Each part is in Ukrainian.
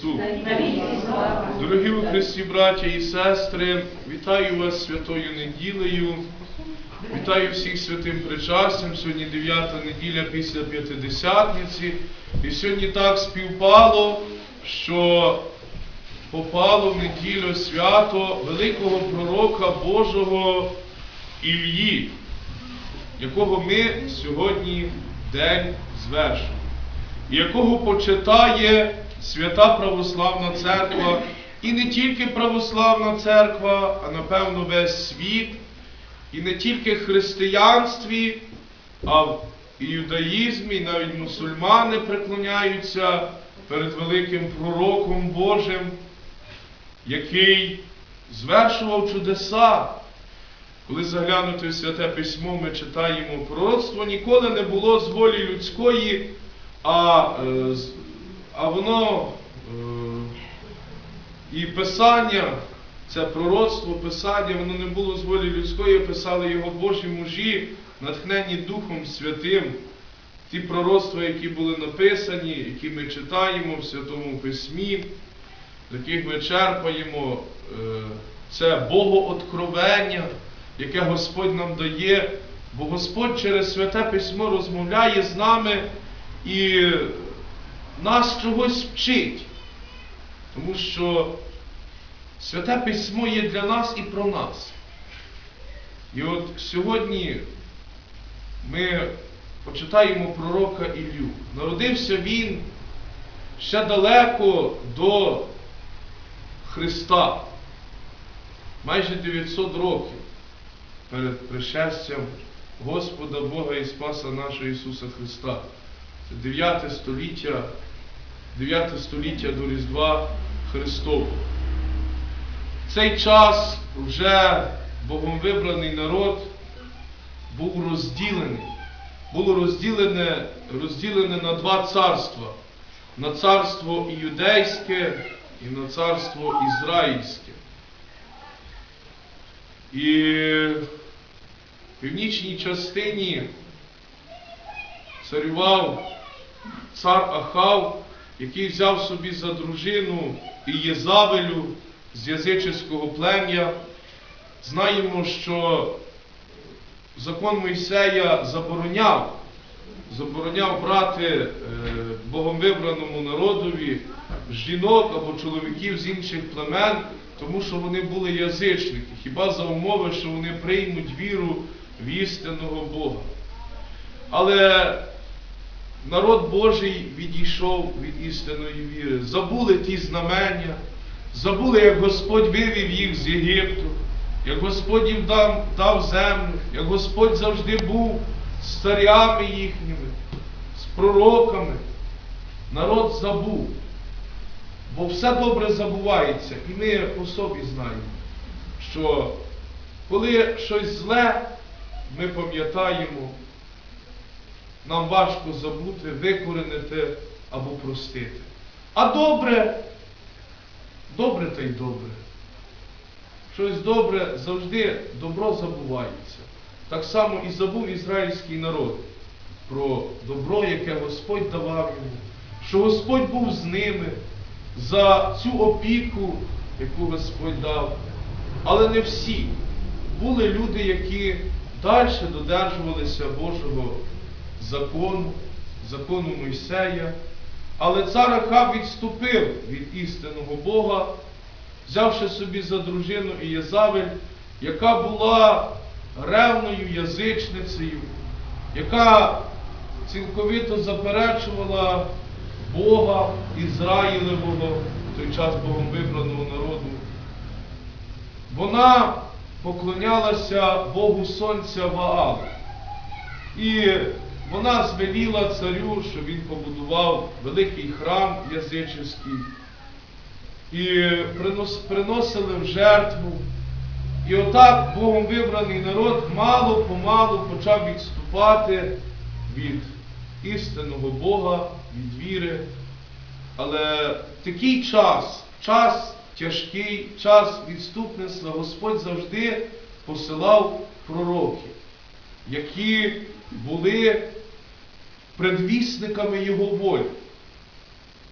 Христу! Дорогі у Христі, браття і сестри, вітаю вас святою неділею. Вітаю всіх святим причастям. Сьогодні дев'ята неділя після П'ятидесятниці. І сьогодні так співпало, що попало в неділю свято великого пророка Божого Іллі, якого ми сьогодні день звершуємо, і якого почитає свята Православна Церква, і не тільки Православна Церква, а напевно весь світ, і не тільки християнстві, а в іудаїзмі, і навіть мусульмани преклоняються перед великим пророком Божим, який звершував чудеса. Коли заглянути в святе письмо, ми читаємо пророцтво ніколи не було з волі людської, а, е, з- а воно е, і писання, це пророцтво, писання, воно не було з волі людської, писали його Божі мужі, натхнені Духом Святим. Ті пророцтва, які були написані, які ми читаємо в Святому Письмі, з яких ми черпаємо, е, це Богооткровення, яке Господь нам дає, бо Господь через святе письмо розмовляє з нами і нас чогось вчить. Тому що святе письмо є для нас і про нас. І от сьогодні ми почитаємо пророка Ілью. Народився він ще далеко до Христа, майже 900 років перед пришестям Господа Бога і Спаса нашого Ісуса Христа. Це 9 століття, 9 століття до Різдва Христового. В цей час вже Богом вибраний народ був розділений. Було розділене, розділене на два царства: на царство іудейське і на царство ізраїльське. І в північній частині царював цар Ахав, який взяв собі за дружину і Єзавелю з язичського плем'я. Знаємо, що закон Мойсея забороняв, забороняв брати е, Богом вибраному народові жінок або чоловіків з інших племен, тому що вони були язичники, хіба за умови, що вони приймуть віру в істинного Бога. Але народ Божий відійшов від істинної віри, забули ті знамення, забули, як Господь вивів їх з Єгипту, як Господь їм дав, дав землю, як Господь завжди був з царями їхніми, з пророками. Народ забув. Бо все добре забувається, і ми по собі знаємо, що коли щось зле, ми пам'ятаємо, нам важко забути, викоренити або простити. А добре, добре та й добре. Щось добре завжди добро забувається. Так само і забув ізраїльський народ про добро, яке Господь давав йому, що Господь був з ними за цю опіку, яку Господь дав. Але не всі. Були люди, які далі додержувалися Божого закону, закону Мойсея. Але цар Ахав відступив від істинного Бога, взявши собі за дружину і Єзавель, яка була ревною язичницею, яка цілковито заперечувала Бога Ізраїлевого, в той час Богом вибраного народу. Вона поклонялася Богу Сонця Ваалу. І вона звеліла царю, щоб він побудував великий храм язичний. І принос- приносили в жертву. І отак Богом вибраний народ мало-помалу почав відступати від істинного Бога, від віри. Але такий час, час тяжкий, час відступництва, Господь завжди посилав пророків, які були предвісниками Його волі.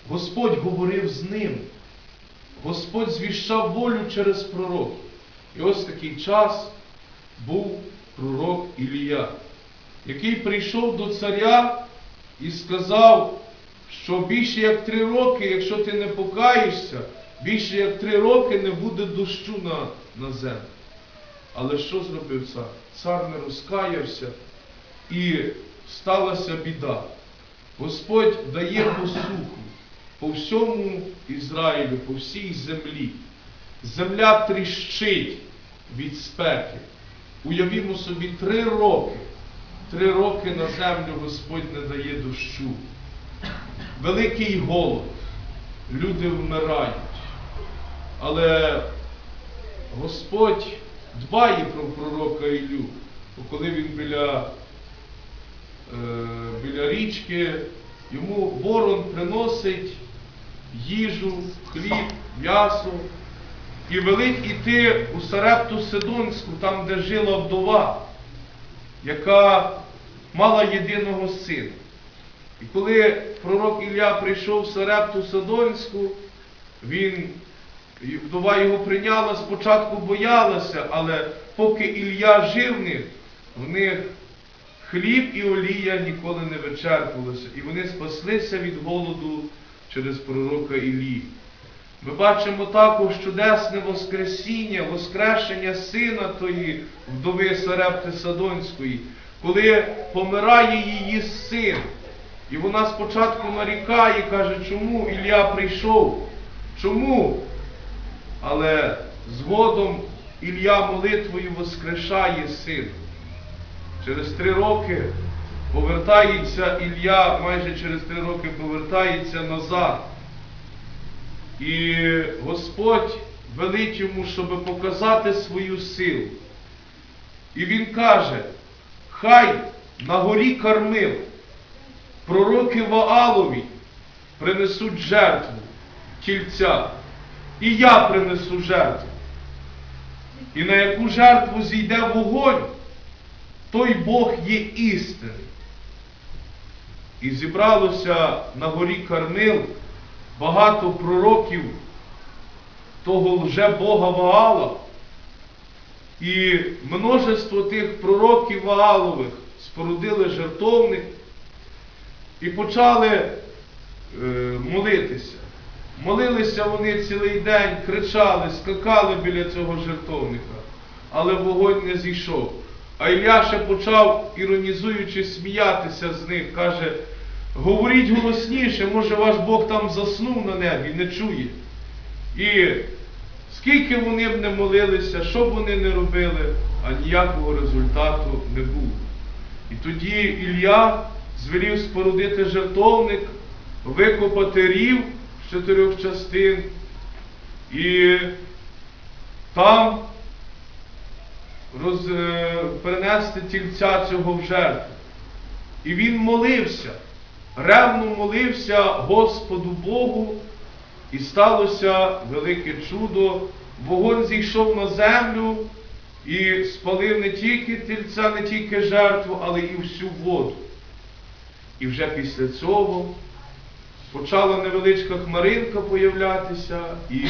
Господь говорив з ним. Господь звіщав волю через пророк. І ось такий час був пророк Ілія, який прийшов до царя і сказав, що більше як три роки, якщо ти не покаєшся, більше як три роки не буде дощу на, на землю. Але що зробив цар? Цар не розкаявся і сталася біда. Господь дає посуху по всьому Ізраїлю, по всій землі. Земля тріщить від спеки. Уявімо собі, три роки. Три роки на землю Господь не дає дощу. Великий голод. Люди вмирають. Але Господь дбає про пророка Ілю, бо коли він біля, біля річки, йому ворон приносить їжу, хліб, м'ясо і велить іти у Сарепту Сидонську, там, де жила вдова, яка мала єдиного сина. І коли пророк Ілля прийшов в Сарепту Сидонську, він, вдова його прийняла, спочатку боялася, але поки Ілля жив в них, в них хліб і олія ніколи не вичерпувалися. І вони спаслися від голоду через пророка Іллі. Ми бачимо також чудесне Воскресіння, Воскрешення сина тої вдови Сарепти Садонської, коли помирає її син. І вона спочатку нарікає, каже, чому Ілля прийшов? Чому? Але згодом Ілля молитвою воскрешає сина. Через три роки повертається Ілля, майже через три роки повертається назад. І Господь велить йому, щоб показати свою силу. І він каже, хай на горі Кармил пророки Ваалові принесуть жертву тільця, і я принесу жертву. І на яку жертву зійде вогонь, той Бог є істинний. І зібралося на горі Кармил багато пророків того лже Бога Ваала. І множество тих пророків Ваалових спорудили жертовник і почали е, молитися. Молилися вони цілий день, кричали, скакали біля цього жертовника, але вогонь не зійшов. А Ілля ще почав, іронізуючи, сміятися з них, каже, говоріть голосніше, може ваш Бог там заснув на небі, не чує. І скільки вони б не молилися, що б вони не робили, а ніякого результату не було. І тоді Ілля звелів спорудити жертовник, викопати рів з чотирьох частин, і там роз, е, перенести тільця цього в жертву. І він молився, ревно молився Господу Богу, і сталося велике чудо. Вогонь зійшов на землю і спалив не тільки тільця, не тільки жертву, але і всю воду. І вже після цього почала невеличка хмаринка появлятися, і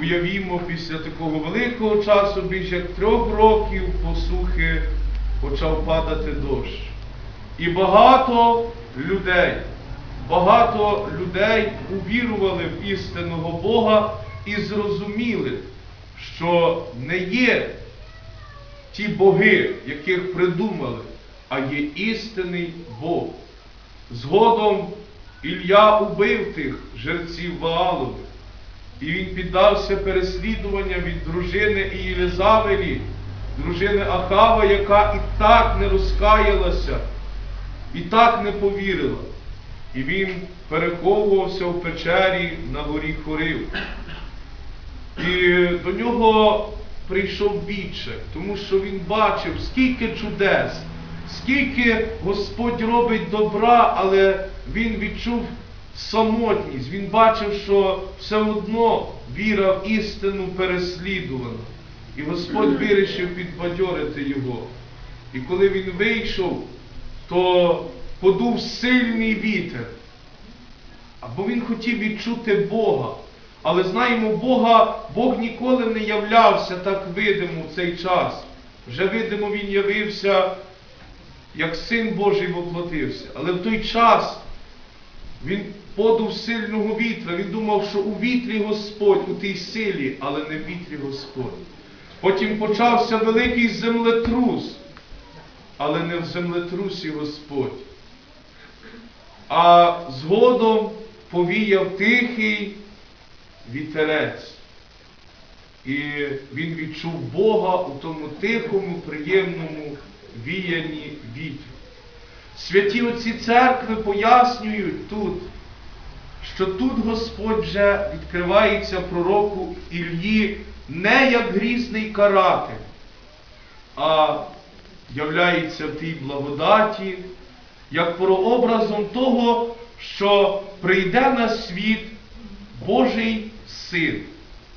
уявімо, після такого великого часу, більше як трьох років посухи, почав падати дощ. І багато людей, багато людей увірували в істинного Бога і зрозуміли, що не є ті боги, яких придумали, а є істинний Бог. Згодом Ілля убив тих жерців Ваалових, і він піддався переслідуванням від дружини Ієлизавелі, дружини Ахава, яка і так не розкаялася, і так не повірила. І він переховувався в печері на горі Хорив. І до нього прийшов біче, тому що він бачив, скільки чудес, скільки Господь робить добра, але він відчув самотність. Він бачив, що все одно віра в істину переслідувана. І Господь вирішив підбадьорити його. І коли він вийшов, то подув сильний вітер. або він хотів відчути Бога. Але знаємо, Бога, Бог ніколи не являвся так видимо в цей час. Вже видимо він явився, як Син Божий воплотився. Але в той час він подув сильного вітра. Він думав, що у вітрі Господь, у тій силі, але не в вітрі Господь. Потім почався великий землетрус, але не в землетрусі Господь. А згодом повіяв тихий вітерець. І він відчув Бога у тому тихому, приємному віянні вітру. Святі отці церкви пояснюють тут, що тут Господь вже відкривається пророку Іллі не як грізний каратель, а являється в тій благодаті, як прообразом того, що прийде на світ Божий Син,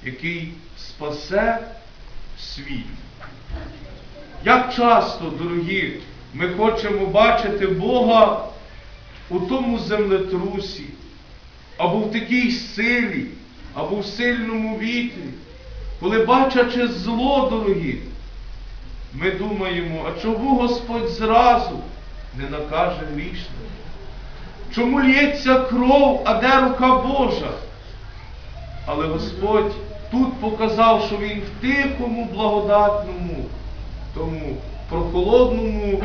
який спасе світ. Як часто, дорогі, ми хочемо бачити Бога у тому землетрусі, або в такій силі, або в сильному вітрі, коли бачачи зло, дорогі, ми думаємо, а чому Господь зразу не накаже грішним? Чому лється кров, а де рука Божа? Але Господь тут показав, що Він в тихому, благодатному, тому прохолодному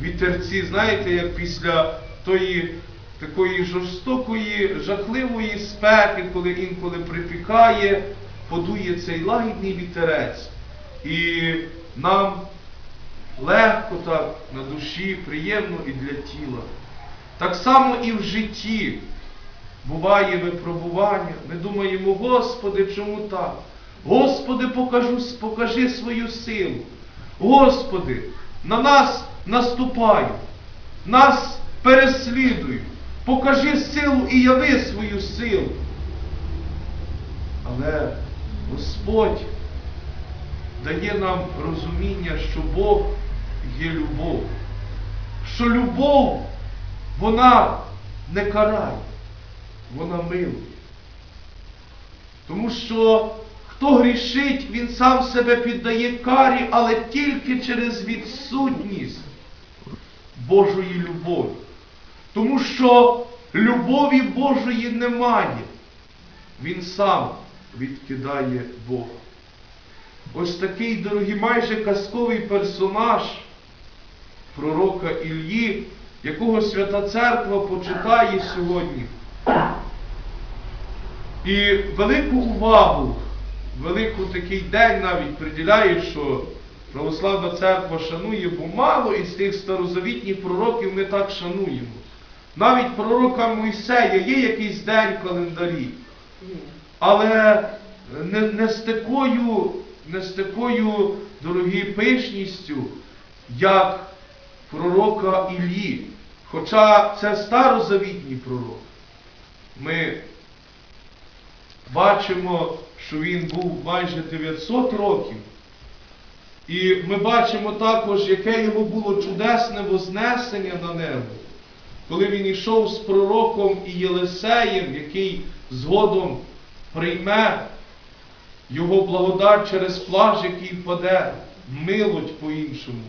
вітерці, знаєте, як після тої такої жорстокої, жахливої спеки, коли інколи припікає, подує цей лагідний вітерець. І нам легко так на душі, приємно і для тіла. Так само і в житті буває випробування. Ми думаємо, Господи, чому так? Господи, покажу, покажи свою силу. Господи, на нас наступають, нас переслідують. Покажи силу і яви свою силу. Але Господь дає нам розуміння, що Бог є любов. Що любов, вона не карає, вона милує. Тому що хто грішить, він сам себе піддає карі, але тільки через відсутність Божої любові. Тому що любові Божої немає. Він сам відкидає Бога. Ось такий, дорогі, майже казковий персонаж пророка Іллі, якого Свята Церква почитає сьогодні. І велику увагу, велику такий день навіть приділяє, що Православна церква шанує, бо мало із тих старозавітніх пророків ми так шануємо. Навіть пророка Мойсея є якийсь день в календарі, але не, не з такою, не з такою, дорогі, пишністю, як пророка Іллі. Хоча це старозавітній пророк. Ми бачимо, що він був майже 900 років. І ми бачимо також, яке його було чудесне вознесення на небо, коли він йшов з пророком і Єлисеєм, який згодом прийме його благодать через плаж, який впаде, милуть по-іншому.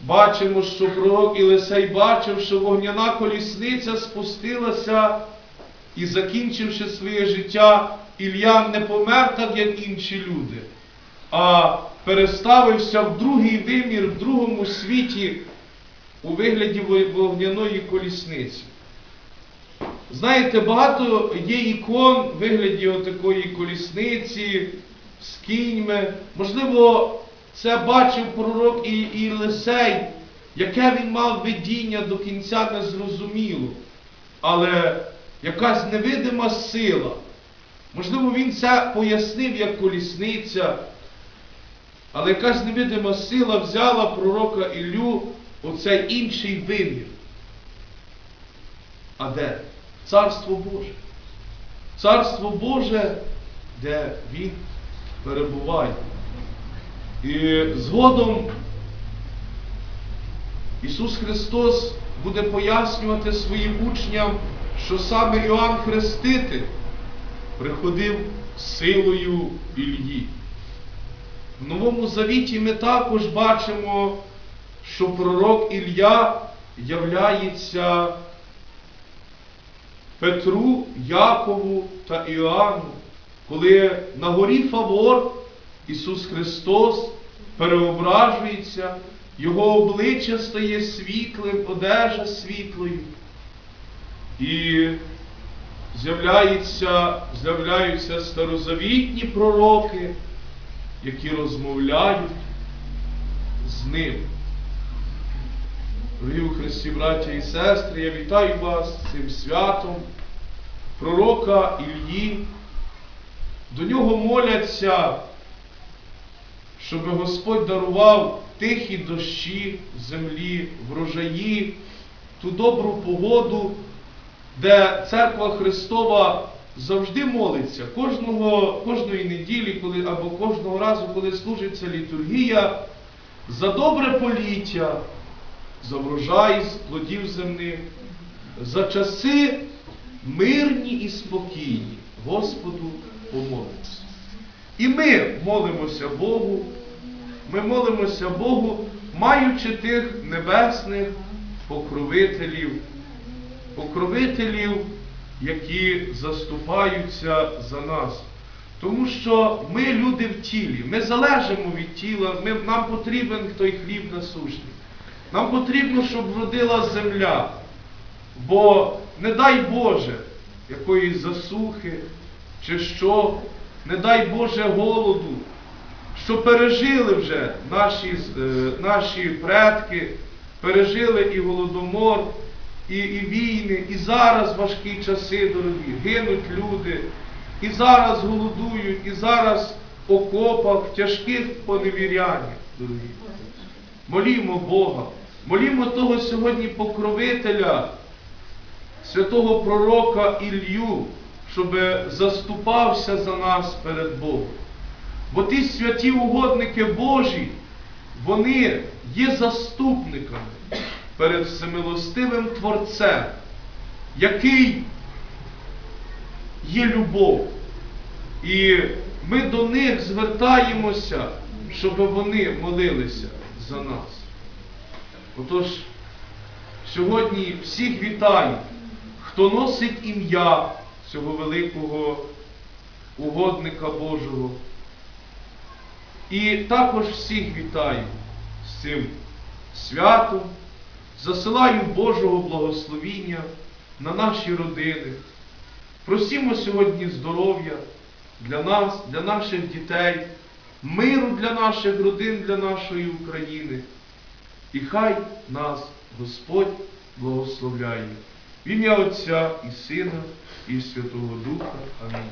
Бачимо, що пророк Єлисей бачив, що вогняна колісниця спустилася і, закінчивши своє життя, Ілля не помер так, як інші люди, а переставився в другий вимір, в другому світі у вигляді вогняної колісниці. Знаєте, багато є ікон в вигляді отакої колісниці з кіньми. Можливо, це бачив пророк і Єлисей, яке він мав видіння до кінця не зрозуміло. Але якась невидима сила. Можливо, він це пояснив як колісниця, але якась невидима сила взяла пророка Іллю оцей інший вимір. А де? Царство Боже. Царство Боже, де він перебуває. І згодом Ісус Христос буде пояснювати своїм учням, що саме Іоанн Хреститель приходив силою Ільї. В Новому Завіті ми також бачимо, що пророк Ілля являється Петру, Якову та Іоанну, коли на горі Фавор Ісус Христос переображується, Його обличчя стає світлим, одежа світлою. І з'являються, з'являються старозавітні пророки, які розмовляють з ним. Дорогі у Христі, браття і сестри, я вітаю вас цим святом пророка Ільї. До нього моляться, щоб Господь дарував тихі дощі землі, врожаї, ту добру погоду, де церква Христова завжди молиться кожного, кожної неділі, коли, або кожного разу, коли служиться літургія, за добре поліття, за врожай плодів земних, за часи мирні і спокійні. Господу помолимося. І ми молимося Богу, ми молимося Богу, маючи тих небесних покровителів, покровителів, які заступаються за нас. Тому що ми люди в тілі, ми залежимо від тіла, ми, нам потрібен той хліб насущний. Нам потрібно, щоб вродила земля. Бо не дай Боже якоїсь засухи чи що, не дай Боже голоду, що пережили вже наші, е, наші предки, пережили і голодомор, і, і війни, і зараз важкі часи дорогі, гинуть люди, і зараз голодують, і зараз в окопах, в тяжких поневіряннях, дорогі. Молімо Бога, молімо того сьогодні покровителя, святого пророка Ілью, щоб заступався за нас перед Богом. Бо ті святі угодники Божі, вони є заступниками перед всемилостивим Творцем, який є любов. І ми до них звертаємося, щоб вони молилися за нас. Отож, сьогодні всіх вітаю, хто носить ім'я цього великого угодника Божого. І також всіх вітаю з цим святом, засилаю Божого благословіння на наші родини. Просімо сьогодні здоров'я для нас, для наших дітей, миру для наших родин, для нашої України. І хай нас Господь благословляє. В ім'я Отця і Сина, і Святого Духа. Амінь.